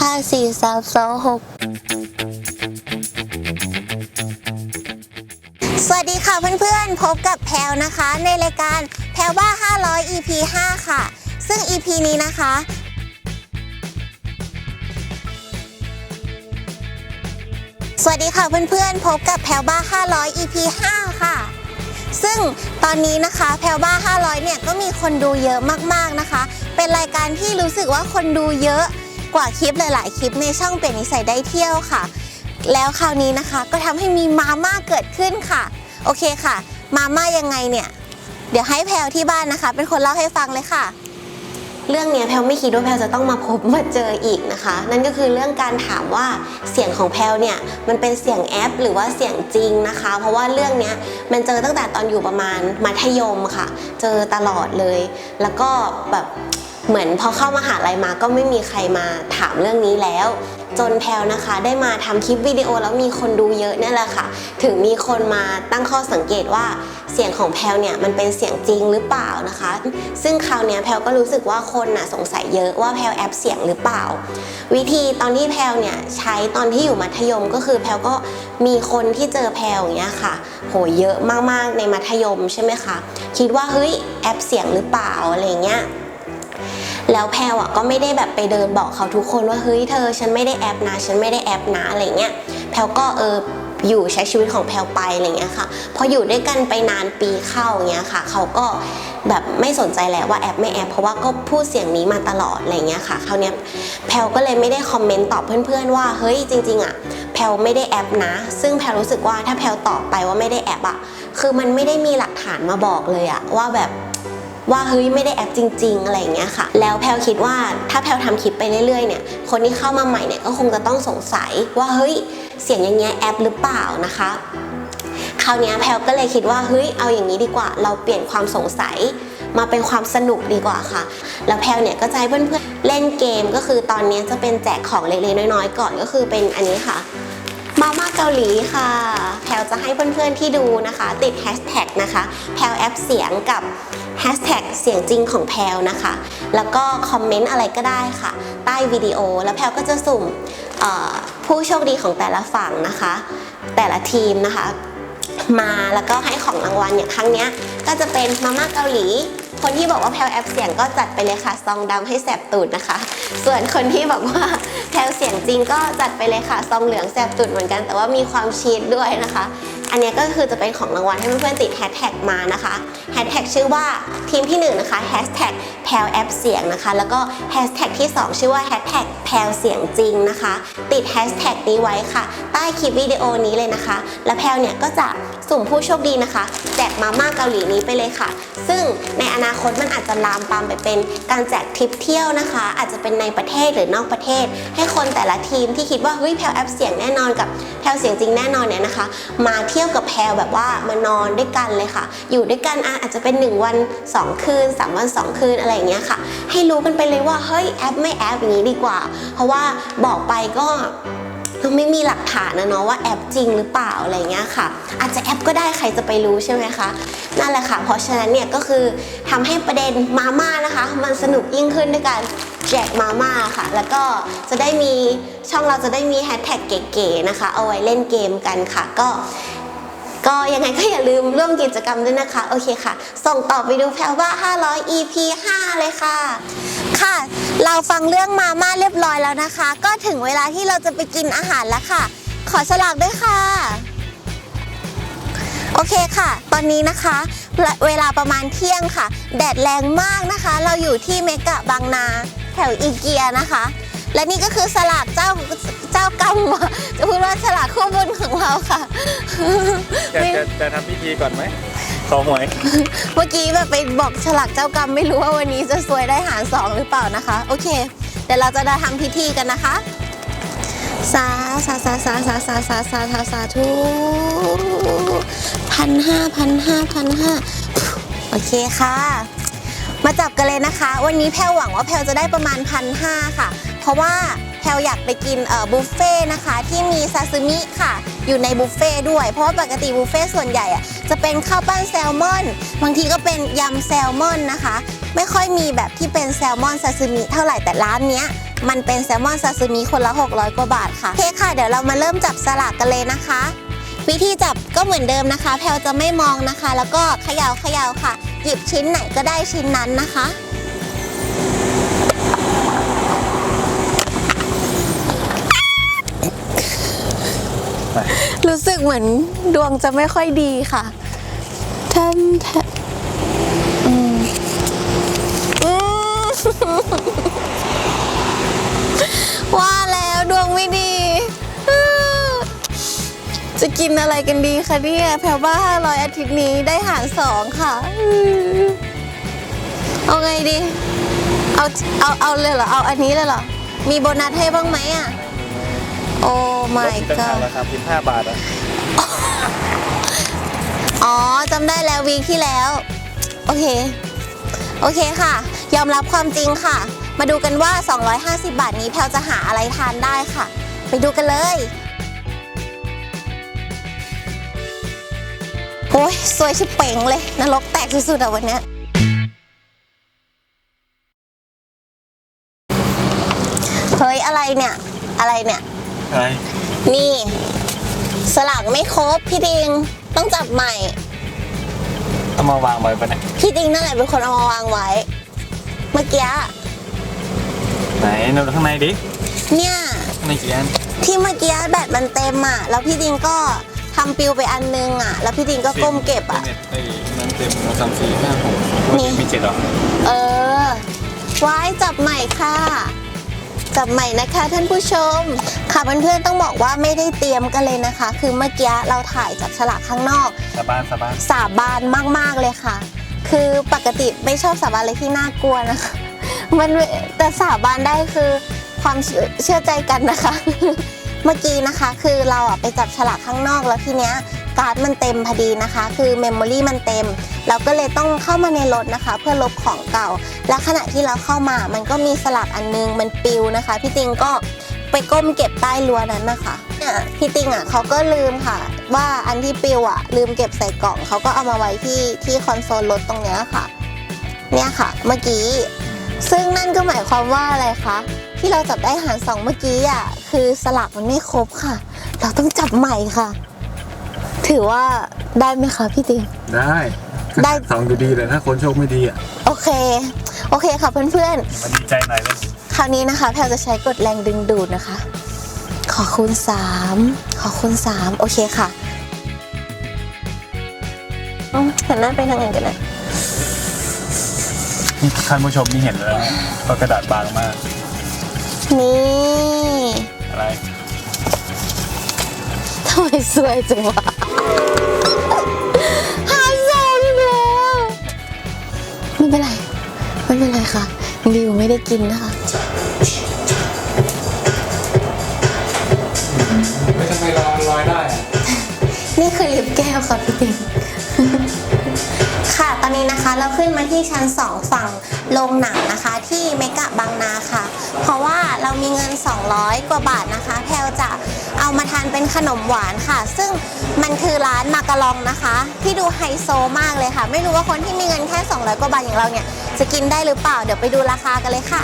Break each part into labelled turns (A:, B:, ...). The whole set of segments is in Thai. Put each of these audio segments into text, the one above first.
A: ห้าสี่สามสองหกสวัสดีค่ะเพื่อนๆ พบกับแพลวนะคะ ในรายการแพลวบ้า 500 EP 5 ค่ะ ซึ่ง EP นี้นะคะสวัสดีค่ะเพื่อนๆ พบกับแพลบ้า 500 EP 5 ค่ะ ซึ่งตอนนี้นะคะแพลบ้า 500 เนี่ยก็มีคนดูเยอะมากๆนะคะ เป็นรายการที่รู้สึกว่าคนดูเยอะ กว่าคลิปหลาย ๆ คลิปในช่องเปลี่ยนนิสัยได้เที่ยวค่ะ แล้วคราวนี้นะคะก็ทำให้มีมาม่าเกิดขึ้นค่ะ โอเคค่ะ มาม่ายังไงเนี่ย เดี๋ยวให้แพลวที่บ้านนะคะ เป็นคนเล่าให้ฟังเลยค่ะ เรื่องเนี้ยแพลวไม่คิดว่าแพลวจะต้องมาพบมาเจออีกนะคะ นั่นก็คือเรื่องการถามว่าเสียงของแพลวเนี่ยมันเป็นเสียงแอป หรือว่าเสียงจริงนะคะ เพราะว่าเรื่องเนี้ยมันเจอตั้งแต่ตอนอยู่ประมาณมัธยมค่ะ เจอตลอดเลย แล้วก็แบบ เหมือนพอเข้ามาหาลัยมาก็ไม่มีใครมาถามเรื่องนี้แล้ว จนแพลนะคะ ได้มาทำคลิปวิดีโอแล้วมีคนดูเยอะนี่แหละค่ะ ถึงมีคนมาตั้งข้อสังเกตว่าเสียงของแพลเนี่ยมันเป็นเสียงจริงหรือเปล่านะคะ ซึ่งคราวนี้แพลก็รู้สึกว่าคนน่ะสงสัยเยอะว่าแพลแอปเสียงหรือเปล่า วิธีตอนที่แพลเนี่ยใช้ตอนที่อยู่มัธยมก็คือแพลก็มีคนที่เจอแพลอย่างเงี้ยค่ะ โหเยอะมากๆในมัธยมใช่ไหมคะคิดว่าเฮ้ยแอปเสียงหรือเปล่าอะไรเงี้ย แล้วแพลวอะก็ไม่ได้แบบไปเดินบอกเขาทุกคนว่าเฮ้ยเธอ ฉันไม่ได้แอปนะฉันไม่ได้แอปนะอะไรเงี้ยแพลวก็เอออยู่ใช้ชีวิตของแพลวไปอะไรเงี้ยค่ะ พออยู่ด้วยกันไปนานปีเข้าเงี้ยค่ะ เขาก็แบบไม่สนใจแล้วว่าแอปไม่แอปเพราะว่าก็พูดเสียงนี้มาตลอดอะไรเงี้ยค่ะคราวเนี้ยแพลวก็เลยไม่ได้คอมเมนต์ตอบเพื่อนๆว่าเฮ้ยจริง ๆ อะแพลวไม่ได้แอปนะ ซึ่งแพลวรู้สึกว่าถ้าแพลวตอบไปว่าไม่ได้แอปอะคือมันไม่ได้มีหลักฐานมาบอกเลยอะว่าแบบ ว่าเฮ้ยไม่ได้แอปจริง ๆ อะไรอย่างเงี้ยค่ะ แล้วแพลวคิดว่าถ้าแพลวทำคลิปไปเรื่อยๆเนี่ยคนที่เข้ามาใหม่เนี่ยก็คงจะต้องสงสัยว่าเฮ้ยเสียงอย่างเงี้ยแอปหรือเปล่านะคะคราวนี้แพลวก็เลยคิดว่าเฮ้ยเอาอย่างนี้ดีกว่า เราเปลี่ยนความสงสัยมาเป็นความสนุกดีกว่าค่ะ แล้วแพลวเนี่ยก็จะให้เพื่อนๆเล่นเกมก็คือตอนนี้จะเป็นแจกของเล็กๆน้อยๆก่อนก็คือเป็นอันนี้ค่ะมาม่าเกาหลีค่ะ แพลวจะให้เพื่อนๆที่ดูนะคะ ติดแฮชแท็กนะคะ แพลวแอปเสียงกับ เสียงจริงของแพลวนะคะ แล้วก็คอมเมนต์อะไรก็ได้ค่ะ ใต้วิดีโอแล้วแพลวก็จะสุ่มผู้โชคดีของแต่ละฝั่งนะคะ แต่ละทีมนะคะ มาแล้วก็ให้ของรางวัลอย่างครั้งนี้ก็จะเป็นมาม่าเกาหลี คนที่บอกว่าแพลวแอปเสียงก็จัดไปเลยค่ะซองดำให้แสบตูดนะคะ ส่วนคนที่บอกว่าแพลวเสียงจริงก็จัดไปเลยค่ะซองเหลืองแสบตูดเหมือนกัน แต่ว่ามีความชีสด้วยนะคะ อันนี้ก็คือจะเป็นของรางวัลให้เพื่อนๆติดแฮชแท็กมานะคะแฮชแท็กชื่อว่าทีมที่หนึ่งนะคะแฮชแท็กแพลแอปเสียงนะคะ แล้วก็แฮชแท็กที่สองชื่อว่าแฮชแท็กแพลเสียงจริงนะคะ ติดแฮชแท็กนี้ไว้ค่ะ ใต้คลิปวิดีโอนี้เลยนะคะ แล้วแพลเนี่ยก็จะสุ่มผู้โชคดีนะคะ แจกมาม่าเกาหลีนี้ไปเลยค่ะ ซึ่งในอนาคตมันอาจจะลามปามไปเป็นการแจกทริปเที่ยวนะคะ อาจจะเป็นในประเทศหรือนอกประเทศ ให้คนแต่ละทีมที่คิดว่าเฮ้ยแพลวแอปเสียงแน่นอนกับแพลเสียงจริงแน่นอนเนี่ยนะคะ มาเที่ยวกับแพลแบบว่ามานอนด้วยกันเลยค่ะ อยู่ด้วยกันอะอาจจะเป็น 1 วัน 2 คืน 3 วัน 2 คืนอะไรอย่างเงี้ยค่ะ ให้รู้กันไปเลยว่าเฮ้ยแอปไม่แอปอย่างนี้ดีกว่า เพราะว่าบอกไปก็ ไม่มีหลักฐานนะเนาะว่าแอปจริงหรือเปล่าอะไรเงี้ยค่ะ อาจจะแอปก็ได้ใครจะไปรู้ใช่ไหมคะนั่นแหละค่ะ เพราะฉะนั้นเนี่ยก็คือทำให้ประเด็นมาม่านะคะ มันสนุกยิ่งขึ้นด้วยการแจกมาม่าค่ะ แล้วก็จะได้มีช่องเราจะได้มีแฮชแท็กเก๋ๆนะคะ เอาไว้เล่นเกมกันค่ะ ก็ก็ยังไงก็อย่าลืมร่วมกิจกรรมด้วยนะคะ โอเคค่ะ ส่งต่อไปดูแพลว่า 500 EP 5 เลยค่ะ ค่ะ เราฟังเรื่องมาม่าเรียบร้อยแล้วนะคะ ก็ถึงเวลาที่เราจะไปกินอาหารแล้วค่ะ ขอสลากด้วยค่ะ โอเคค่ะ ตอนนี้นะคะ เวลาประมาณเที่ยงค่ะ แดดแรงมากนะคะ เราอยู่ที่เมกะบางนาแถวอีเกียนะคะ และนี่ก็คือสลากเจ้าเจ้ากรรมจะพูดว่าสลากคู่บุญของเราค่ะ
B: จะจะจะทำพิธีก่อนไหม ขอหวย
A: เมื่อกี้แบบไปบอกฉลากเจ้ากรรมไม่รู้ว่าวันนี้จะซวยได้หารสองหรือเปล่านะคะ โอเค เดี๋ยวเราจะได้ทำพิธีกันนะคะ สาสาสาสาสาสาสาสาสาสาธุพันห้าพันห้าพันห้าโอเคค่ะ มาจับกันเลยนะคะ วันนี้แพลหวังว่าแพลจะได้ประมาณพันห้าค่ะ เพราะว่า แพลอยากไปกินบุฟเฟ่ต์นะคะที่มีซาซิมิค่ะ อยู่ในบุฟเฟ่ต์ด้วย เพราะว่าปกติบุฟเฟ่ต์ส่วนใหญ่อะจะเป็นข้าวปั้นแซลมอน บางทีก็เป็นยำแซลมอนนะคะ ไม่ค่อยมีแบบที่เป็นแซลมอนซาซิมิเท่าไหร่แต่ร้านเนี้ยมันเป็นแซลมอนซาซิมิคนละ 600 กว่าบาทค่ะโอเคค่ะ เดี๋ยวเรามาเริ่มจับสลากกันเลยนะคะ วิธีจับก็เหมือนเดิมนะคะ แพลจะไม่มองนะคะ แล้วก็เขย่าเขย่าค่ะ หยิบชิ้นไหนก็ได้ชิ้นนั้นนะคะ
B: ไป
A: รู้สึกเหมือนดวงจะไม่ค่อยดีค่ะท่านอืมอืมว่าแล้วดวงไม่ดี จะกินอะไรกันดีคะเนี่ยแพลวบ้า500 อาทิตย์นี้ได้หารสองค่ะเอาไงดี เอาเอาเอาเลยเหรอ เอาอันนี้เลยเหรอ มีโบนัสให้บ้างไหมอะ โอ้
B: ล
A: my
B: ดอีกต่างหาก
A: god
B: ราคาพิมพ์ห้าบาทอะ
A: อ๋อจำได้แล้ววีคที่แล้ว โอเค โอเคค่ะ ยอมรับความจริงค่ะ มาดูกันว่า 250 บาทนี้แพลวจะหาอะไรทานได้ค่ะ ไปดูกันเลย โอ้ยสวยชิบเป่งเลยนรกแตกสุดๆอะวันเนี้ยเฮ้ยอะไรเนี่ย อะไรเนี่ย
B: อะไร
A: นี่ สลากไม่ครบพี่ดิงต้องจับใหม่
B: ต้องมาวางไว้ปะเนี่ย
A: พี่ดิงนั่นแหละเป็นคนเอามาวางไว้ เมื่อกี้
B: ไหนดูข้างในดิ
A: เนี่ย
B: ข้างในกี่อัน
A: ที่เมื่อกี้แบตมันเต็มอะ แล้วพี่ดิงก็ทำปิวไปอันนึงอะ แล้วพี่ดิงก็ก้มเก็บอะ
B: เน็ตไอ้นั่นเต็มสามสี่ห้าหก
A: นี่
B: มีเจ็ดเหรอ
A: เออ ไว้จับใหม่ค่ะ จับใหม่นะคะท่านผู้ชม ค่ะเพื่อนๆต้องบอกว่าไม่ได้เตรียมกันเลยนะคะ คือเมื่อกี้เราถ่ายจับฉลากข้างนอก
B: สาบานสาบาน
A: สาบานมากๆเลยค่ะ คือปกติไม่ชอบสาบานอะไรที่น่ากลัวนะคะ มันแต่สาบานได้คือความเชื่อเชื่อใจกันนะคะ เมื่อกี้นะคะ คือเราอะไปจับฉลากข้างนอกแล้วทีเนี้ย การ์ดมันเต็มพอดีนะคะ คือเมมโมรีมันเต็ม เราก็เลยต้องเข้ามาในรถนะคะ เพื่อลบของเก่า และขณะที่เราเข้ามามันก็มีสลักอันนึงมันปิวนะคะ พี่ติงก็ไปก้มเก็บใต้รั้วนั้นนะคะเนี่ยพี่ติงอะเขาก็ลืมค่ะ ว่าอันที่ปิวอะ ลืมเก็บใส่กล่องเขาก็เอามาไว้ที่ที่คอนโซลรถตรงเนี้ยค่ะ เนี่ยค่ะ เมื่อกี้ ซึ่งนั่นก็หมายความว่าอะไรคะที่เราจับได้หารสองเมื่อกี้อะคือสลักมันไม่ครบค่ะ เราต้องจับใหม่ค่ะ ถือว่าได้ไหมคะพี่ติง
B: ได้
A: ได้
B: สองอยู่ดีเลยถ้าคนโชคไม่ดีอะ
A: โอเค โอเคค่ะเพื่อน
B: มันดีใจหน่อยเลย
A: ๆ คราวนี้นะคะ แพลจะใช้กดแรงดึงดูดนะคะ ขอคูณสามขอคูณสามโอเคค่ะอืมหันหน้าไปทางไหนกันนะ
B: นี่ท่านผู้ชมนี่เห็นแล้วเพราะกระดาษบางมาก
A: นี่
B: อะไร
A: ทำไมสวยจังวะ หาสองอีกแล้วไม่เป็นไร ไม่เป็นไรค่ะริวไม่ได้กินนะคะ
B: ไม่ทำไมลอยลอยได้
A: นี่คือลิฟต์แก้วค่ะพี่ติ๋ง ค่ะ ตอนนี้นะคะเราขึ้นมาที่ชั้น 2 ฝั่งโรงหนังนะคะ ที่เมกะบางนาค่ะ เพราะว่าเรามีเงิน 200 กว่าบาทนะคะแพลจะเอามาทานเป็นขนมหวานค่ะ ซึ่งมันคือร้านมาการองนะคะ ที่ดูไฮโซมากเลยค่ะ ไม่รู้ว่าคนที่มีเงินแค่ 200 กว่าบาทอย่างเราเนี่ยจะกินได้หรือเปล่า เดี๋ยวไปดูราคากันเลยค่ะ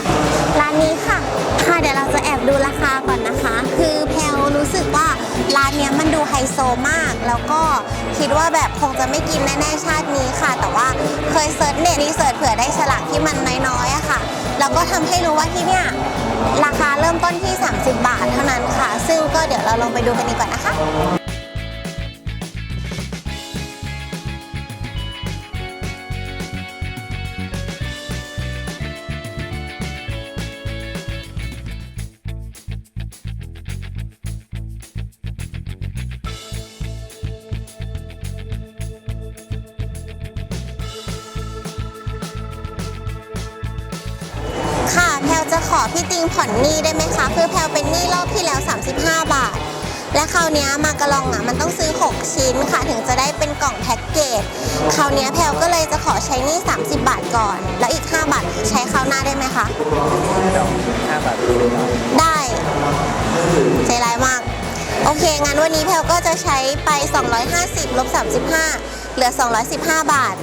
A: ร้านนี้ค่ะ ค่ะเดี๋ยวเราจะ ดูราคาก่อนนะคะ คือแพลรู้สึกว่าร้านเนี้ยมันดูไฮโซมาก แล้วก็คิดว่าแบบคงจะไม่กินแน่ๆชาตินี้ค่ะ แต่ว่าเคยเซิร์ชเน็ตรีเสิร์ชเผื่อได้ฉลากที่มันน้อยๆอะค่ะ แล้วก็ทำให้รู้ว่าที่เนี่ยราคาเริ่มต้นที่ 30 บาทเท่านั้นค่ะ ซึ่งก็เดี๋ยวเราลองไปดูกันดีกว่านะคะค่ะ ผ่อนหนี้ได้ไหมคะ คือแพลเป็นหนี้รอบที่แล้ว 35 บาท และคราวนี้มากระลองอะมันต้องซื้อ 6 ชิ้นค่ะ ถึงจะได้เป็นกล่องแพ็กเกจ คราวนี้แพลก็เลยจะขอใช้หนี้ 30 บาทก่อน แล้วอีก 5 บาทใช้คราวหน้าได้ไหมคะ
B: ห้าบาท
A: ได้ใจร้ายมาก โอเค งั้นวันนี้แพลก็จะใช้ไป 250ลบ35 เหลือ 215 บาท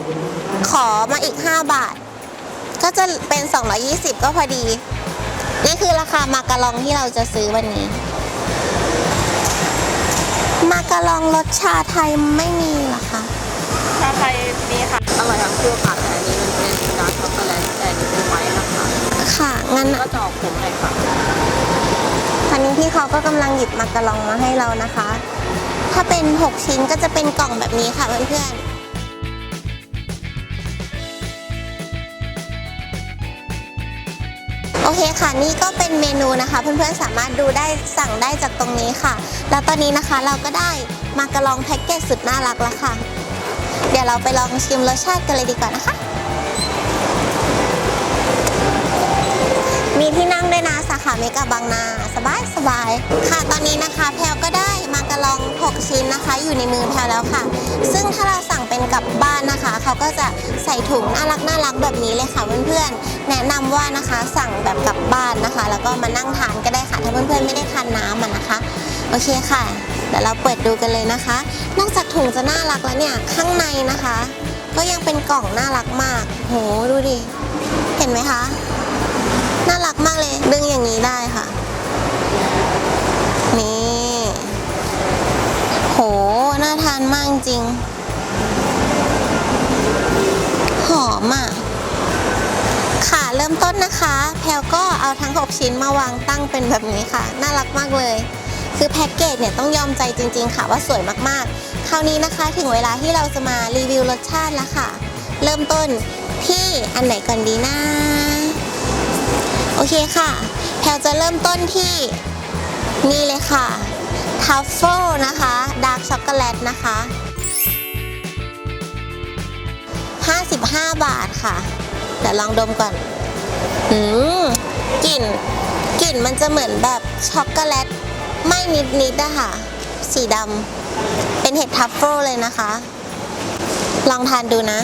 A: ขอมาอีก 5 บาท ก็ก็จะเป็น 220 ก็พอดี นี่คือราคามาการองที่เราจะซื้อวันนี้ มาการองรสชาไทยไม่มีเหรอคะ
C: ชาไทยมีค่ะอร่อยทั้งคู่ค่ะแต่อันนี้มันเป็นดาร์กช็อกโกแลตแต่อันนี้เป็นไวท์นะคะ
A: ค่ะงั้น
C: ก็จะออกขมหน่อยค่ะ
A: ตอนนี้พี่เขาก็กำลังหยิบมาการองมาให้เรานะคะ ถ้าเป็น 6 ชิ้นก็จะเป็นกล่องแบบนี้ค่ะเพื่อนๆ เคค่ะนี่ก็เป็นเมนูนะคะ เพื่อนๆสามารถดูได้สั่งได้จากตรงนี้ค่ะ แล้วตอนนี้นะคะเราก็ได้มากระรองแพ็กเกจสุดน่ารักแล้วค่ะ เดี๋ยวเราไปลองชิมรสชาติกันเลยดีกว่านะคะ มีที่นั่งด้วยนะสาขาเมกะบางนาสบายสบายค่ะ ตอนนี้นะคะแพลวก็ได้ ลอง 6 ชิ้นนะคะ อยู่ในมือแพลแล้วค่ะ ซึ่งถ้าเราสั่งเป็นกลับบ้านนะคะ เขาก็จะใส่ถุงน่ารักน่ารักแบบนี้เลยค่ะเพื่อนๆ แนะนำว่านะคะสั่งแบบกลับบ้านนะคะ แล้วก็มานั่งทานก็ได้ค่ะ ถ้าเพื่อนๆไม่ได้ทานน้ำอะนะคะ โอเคค่ะ เดี๋ยวเราเปิดดูกันเลยนะคะ นอกจากถุงจะน่ารักแล้วเนี่ย ข้างในนะคะ ก็ยังเป็นกล่องน่ารักมาก โห ดูดิ เห็นไหมคะ น่ารักมากเลย ดึงอย่างนี้ได้ค่ะ น่าทานมากจริง หอมอะ ค่ะเริ่มต้นนะคะ แพลก็เอาทั้ง 6 ชิ้นมาวางตั้งเป็นแบบนี้ค่ะ น่ารักมากเลย คือแพ็กเกจเนี่ยต้องยอมใจจริง ๆ ค่ะว่าสวยมากๆ คราวนี้นะคะถึงเวลาที่เราจะมารีวิวรสชาติแล้วค่ะ เริ่มต้นที่อันไหนก่อนดีนะ โอเคค่ะ แพลจะเริ่มต้นที่นี่เลยค่ะ ทัฟเฟิลนะคะดาร์กช็อกโกแลตนะคะ 55 บาทค่ะ เดี๋ยวลองดมก่อน อืมกลิ่นกลิ่นมันจะเหมือนแบบช็อกโกแลตไม่นิดนิดๆอะค่ะ สีดำเป็นเห็ดทัฟเฟิลเลยนะคะ ลองทานดูนะ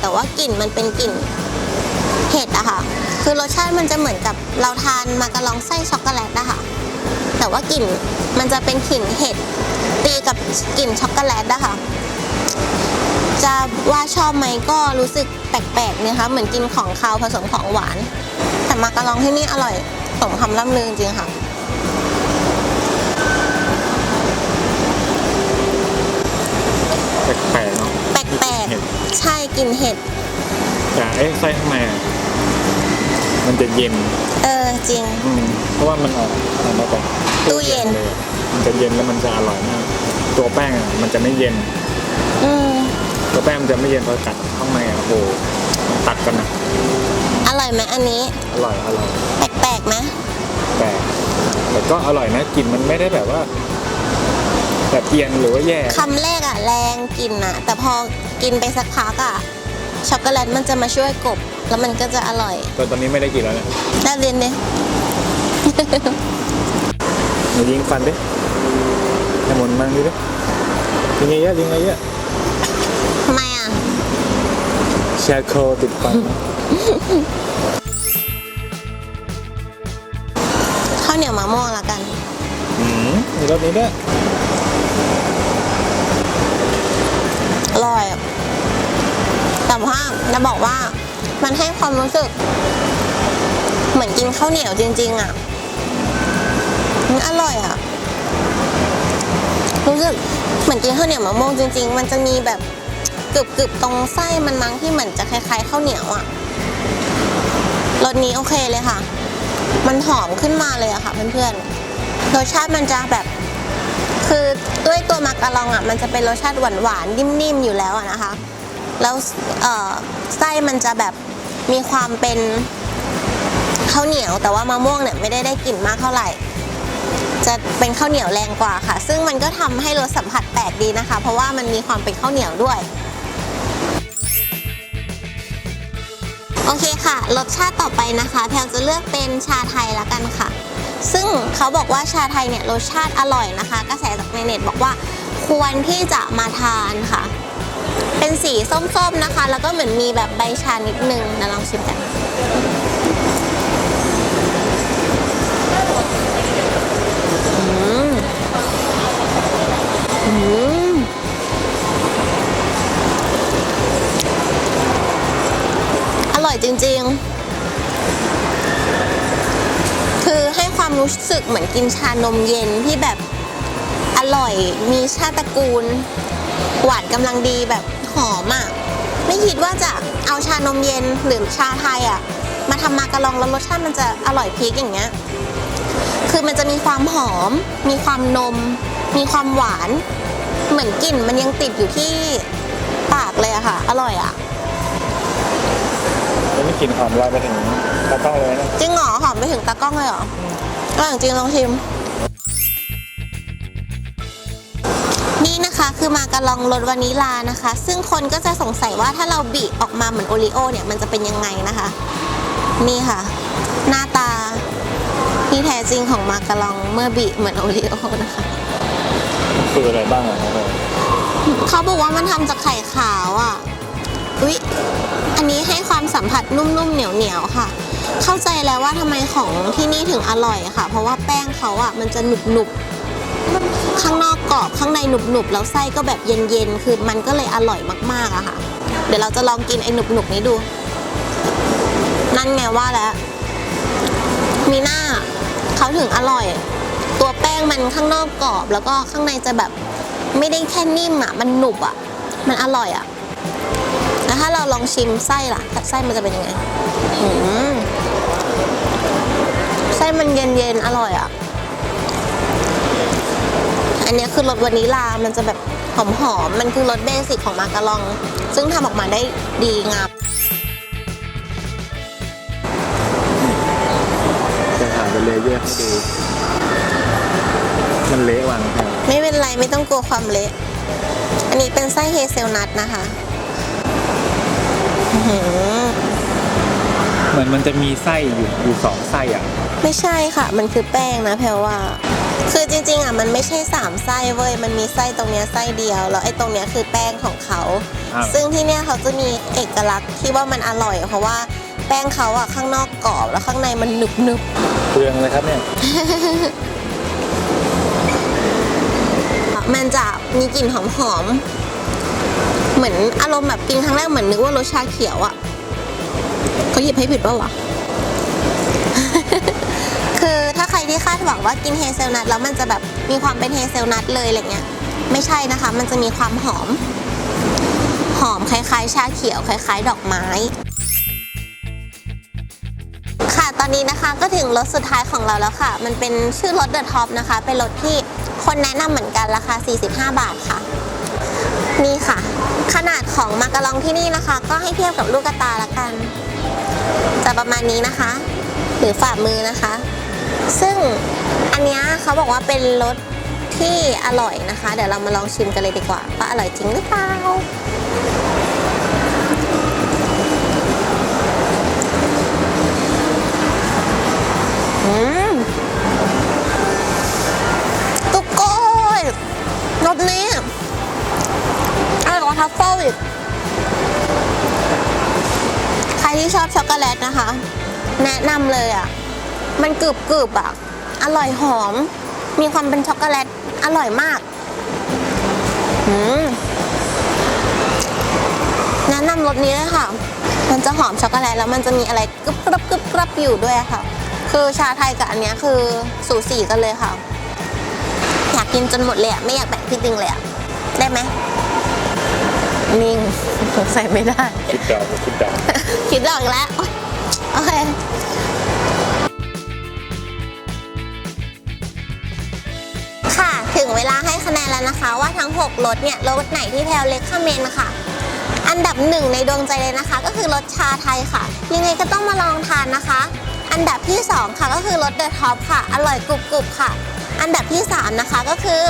A: แต่ว่ากลิ่นมันเป็นกลิ่นเห็ดอะค่ะ คือรสชาติมันจะเหมือนกับเราทานมากระลองไส้ช็อกโกแลตอะค่ะ แต่ว่ากลิ่นมันจะเป็นกลิ่นเห็ดตีกับกลิ่นช็อกโกแลตอะค่ะ จะว่าชอบไหมก็รู้สึกแปลกๆนะคะเหมือนกินของคาวผสมของหวาน แต่มากระลองที่นี่อร่อยสมคำล่ำลือจริงค่ะ
B: แปลก ด
A: ๆใช่กลิ่นเห็ด
B: แต่ไอ้ไส้ข้างในอะมันจะเย็น
A: เออจริง
B: อืมเพราะว่ามันออกออกมาจาก
A: ตู้เย็น
B: เลยอะมันจะเย็นแล้วมันจะอร่อยมาก ตัวแป้งอะมันจะไม่เย็น
A: อืม
B: ตัวแป้งมันจะไม่เย็นพอกัดข้างในอะโอ้โหมันตัดกันนะ
A: อร่อยไหมอันนี้
B: อร่อยอร่อย
A: แปลกๆไหม
B: แต่แต่ก็อร่อยนะกลิ่นมันไม่ได้แบบว่า แบบเอียนหรือว่าแย่
A: คำแรกอะแรงกลิ่นอะแต่พอกินไปสักพักอะช็อกโกแลตมันจะมาช่วยกลบแล้วมันก็จะอร่อย
B: แต่ตอนนี้ไม่ได้กินแล้วเนี่ย
A: น่าเรียนดิ
B: หนูยิงฟันดิให้หมุนมันดิดิยิงเยอะๆยิงเยอะ
A: ทำไมอะ
B: ๆแชร์โคติดฟัน
A: ข้าวเหนียวมะม่วงละกัน
B: อืมมีรสนี้ด้วย
A: อร่อยแต่ว่าจะบอกว่ามันให้ความรู้สึก เหมือนกินข้าวเหนียวจริง ๆ อะ มันอร่อยอะรู้สึกเหมือนกินข้าวเหนียวมะม่วงจริง ๆ มันจะมีแบบกรึบๆตรงไส้มันมั้งที่เหมือนจะคล้ายๆข้าวเหนียวอะรสนี้โอเคเลยค่ะ มันหอมขึ้นมาเลยอะค่ะเพื่อนๆรสชาติมันจะแบบ คือด้วยตัวมาการองอะมันจะเป็นรสชาติหวานหวานนิ่มๆอยู่แล้วนะคะ แล้วไส้มันจะแบบมีความเป็นข้าวเหนียว แต่ว่ามะม่วงเนี่ยไม่ได้ได้กลิ่นมากเท่าไหร่ จะเป็นข้าวเหนียวแรงกว่าค่ะ ซึ่งมันก็ทำให้รสสัมผัสแปลกดีนะคะ เพราะว่ามันมีความเป็นข้าวเหนียวด้วยโอเคค่ะ รสชาติต่อไปนะคะ แพลวจะเลือกเป็นชาไทยละกันค่ะ ซึ่งเขาบอกว่าชาไทยเนี่ยรสชาติอร่อยนะคะ กระแสจากในเน็ตบอกว่าควรที่จะมาทานค่ะ เป็นสีส้มๆนะคะ แล้วก็เหมือนมีแบบใบชานิดนึงนะลองชิมกันอืมอืมอร่อยจริง ๆ รู้สึกเหมือนกินชานมเย็นที่แบบอร่อย มีชาติตระกูล หวานกำลังดีแบบหอมอะ ไม่คิดว่าจะเอาชานมเย็นหรือชาไทยอะ มาทำมากะลองแล้วรสชาติมันจะอร่อยพริกอย่างเงี้ย คือมันจะมีความหอม มีความนม มีความหวาน เหมือนกลิ่นมันยังติดอยู่ที่ปากเลยอะค่ะ อร่อยอะ
B: แล้วไม่กลิ่นหอมลอยไปถึงตากล้องเลยนะ
A: จริงเหรอหอมไปถึงตากล้องเลยเหรอ อร่อยจริงลองชิม นี่นะคะคือมากะลองรสวานิลานะคะ ซึ่งคนก็จะสงสัยว่าถ้าเราบีบออกมาเหมือนโอรีโอเนี่ยมันจะเป็นยังไงนะคะ นี่ค่ะ หน้าตาที่แท้จริงของมากะลองเมื่อบีบเหมือนโอรีโอนะคะ
B: คืออะไรบ้างอะครับผม
A: เขาบอกว่ามันทำจากไข่ขาวอะอุ๊ยอันนี้ให้ความสัมผัสนุ่มๆเหนียวๆค่ะ เข้าใจแล้วว่าทำไมของที่นี่ถึงอร่อยค่ะ เพราะว่าแป้งเขาอะมันจะหนุบๆข้างนอกกรอบข้างในหนุบๆแล้วไส้ก็แบบเย็นๆคือมันก็เลยอร่อยมากๆอะค่ะ เดี๋ยวเราจะลองกินไอ้หนุบๆนี้ดู นั่นไงว่าแล้ว มีหน้าเขาถึงอร่อย ตัวแป้งมันข้างนอกกรอบ แล้วก็ข้างในจะแบบไม่ได้แค่นิ่มอะมันหนุบอะมันอร่อยอะแล้วถ้าเราลองชิมไส้ล่ะไส้มันจะเป็นยังไงอืม ไส้มันเย็นๆ อร่อยอะ อันเนี้ยคือรสวานิลา มันจะแบบหอมๆมันคือรสเบสิกของมาการอง ซึ่งทำออกมาได้ดีงาม
B: จะถ่ายเป็นเลเยอร์ให้ดูมันเละว่ะนะครับ
A: ไม่เป็นไรไม่ต้องกลัวความเละ อันนี้เป็นไส้เฮเซลนัทนะคะอื้อหือ
B: เหมือนมันจะมีไส้อยู่อยู่สองไส้อะ
A: ไม่ใช่ค่ะ มันคือแป้งนะแพรว่า คือจริงๆอะมันไม่ใช่สามไส้เว้ย มันมีไส้ตรงเนี้ยไส้เดียว แล้วไอ้ตรงเนี้ยคือแป้งของเขา
B: ครับ
A: ซึ่งที่เนี้ยเขาจะมีเอกลักษณ์ที่ว่ามันอร่อย เพราะว่าแป้งเขาอะข้างนอกกรอบแล้วข้างในมันหนึบหนึบ
B: เปลืองเลยครับเนี่ย
A: ๆมันจะมีกลิ่นหอมๆเหมือนอารมณ์แบบกินครั้งแรกเหมือนนึกว่ารสชาเขียวอะเขาหยิบให้ผิดป่าวะ คือถ้าใครที่คาดหวังว่ากินเฮเซลนัทแล้วมันจะแบบมีความเป็นเฮเซลนัทเลยอะไรเงี้ยไม่ใช่นะคะ มันจะมีความหอม หอมคล้ายๆ ชาเขียวคล้าย ๆ ดอกไม้ ค่ะตอนนี้นะคะก็ถึงรถสุดท้ายของเราแล้วค่ะ มันเป็นชื่อรถเดอะท็อปนะคะ เป็นรถที่คนแนะนำเหมือนกันราคา 45 บาทค่ะ นี่ค่ะ ขนาดของมากะลองที่นี่นะคะ ก็ให้เทียบกับลูกกระตาละกัน จะประมาณนี้นะคะ หรือฝ่ามือนะคะ ซึ่งอันเนี้ยเขาบอกว่าเป็นรสที่อร่อยนะคะ เดี๋ยวเรามาลองชิมกันเลยดีกว่าว่าอร่อยจริงหรือเปล่าอืมตุกโก้รสนี้อร่อยกว่าทัฟเฟิลอีกใครที่ชอบช็อกโกแลตนะคะ แนะนำเลยอะ มันกรึบกรึบๆอะ อร่อยหอม มีความเป็นช็อกโกแลต อร่อยมากอืมแนะนำรสนี้เลยค่ะ มันจะหอมช็อกโกแลตแล้วมันจะมีอะไรกรึบกรับกรึบกรับอยู่ด้วยอะค่ะ คือชาไทยกับอันเนี้ยคือสูสีกันเลยค่ะ อยากกินจนหมดเลยอะ ไม่อยากแบ่งพี่ติงเลยอะ ได้ไหมนิ่งสงสัยไม่ได้
B: คิดดาวคิดดาว
A: คิดออกอีกแล้ว โอ๊ยโอเค เวลาให้คะแนนแล้วนะคะ ว่าทั้ง 6รสเนี่ยรสไหนที่แพลวเล็กคอมเมนต์นะคะอันดับหนึ่งในดวงใจเลยนะคะ ก็คือรสชาไทยค่ะ ยังไงก็ต้องมาลองทานนะคะ อันดับที่ 2 ค่ะก็คือรสเดอะท็อปค่ะ อร่อยกรุบๆค่ะ อันดับที่ 3 นะคะก็คือ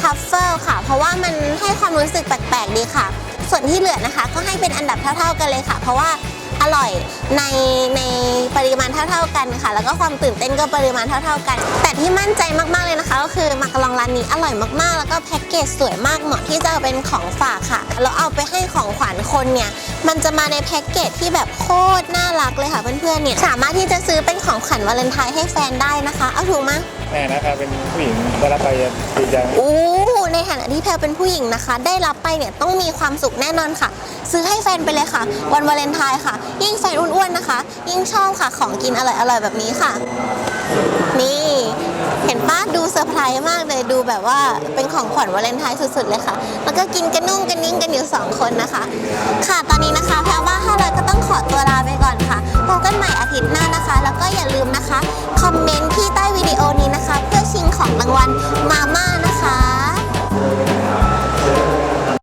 A: ทัฟเฟิลค่ะ เพราะว่ามันให้ความรู้สึกแปลกๆดีค่ะ ส่วนที่เหลือนะคะ ก็ให้เป็นอันดับเท่า ๆกันเลยค่ะ เพราะว่า อร่อยในในปริมาณเท่า ๆกันค่ะ แล้วก็ความตื่นเต้นก็ปริมาณเท่า ๆกัน แต่ที่มั่นใจมากๆเลยนะคะ ก็คือมักกะลองร้านนี้อร่อยมากๆ แล้วก็แพ็กเกจสวยมากเหมาะที่จะเป็นของฝากค่ะแล้วเอาไปให้ของขวัญคนเนี่ยมันจะมาในแพ็กเกจที่แบบโคตรน่ารักเลยค่ะเพื่อนๆเนี่ยสามารถที่จะซื้อเป็นของขวัญวาเลนไทน์ให้แฟนได้นะคะ เอาถูกไหมย
B: แม่นะครับเป็นผู้หญิงได้รับไปดีจัง
A: อู้ในใน ฐานะที่แพลเป็นผู้หญิงนะคะ ได้รับไปเนี่ยต้องมีความสุขแน่นอนค่ะ ซื้อให้แฟนไปเลยค่ะ วันวาเลนไทน์ค่ะ ยิ่งแฟนอ้วนๆนะคะ ยิ่งชอบค่ะของกินอร่อยๆแบบนี้ค่ะ นี่เห็นป้าดูเซอร์ไพรส์มากเลยดูแบบว่าเป็นของขวัญวาเลนไทน์สุดๆเลยค่ะ แล้วก็กินกันนุ่งกันนิ่งกันอยู่ 2 คนนะคะ ค่ะตอนนี้นะคะแพรว่าห้าร้อยก็ต้องขอตัวลาไปก่อนค่ะพบกันใหม่อาทิตย์หน้านะคะ แล้วก็อย่าลืมนะคะคอมเมนต์ที่ใต้วิดีโอนี้นะคะ เพื่อชิงของรางวัลมาม่านะคะ Thank you.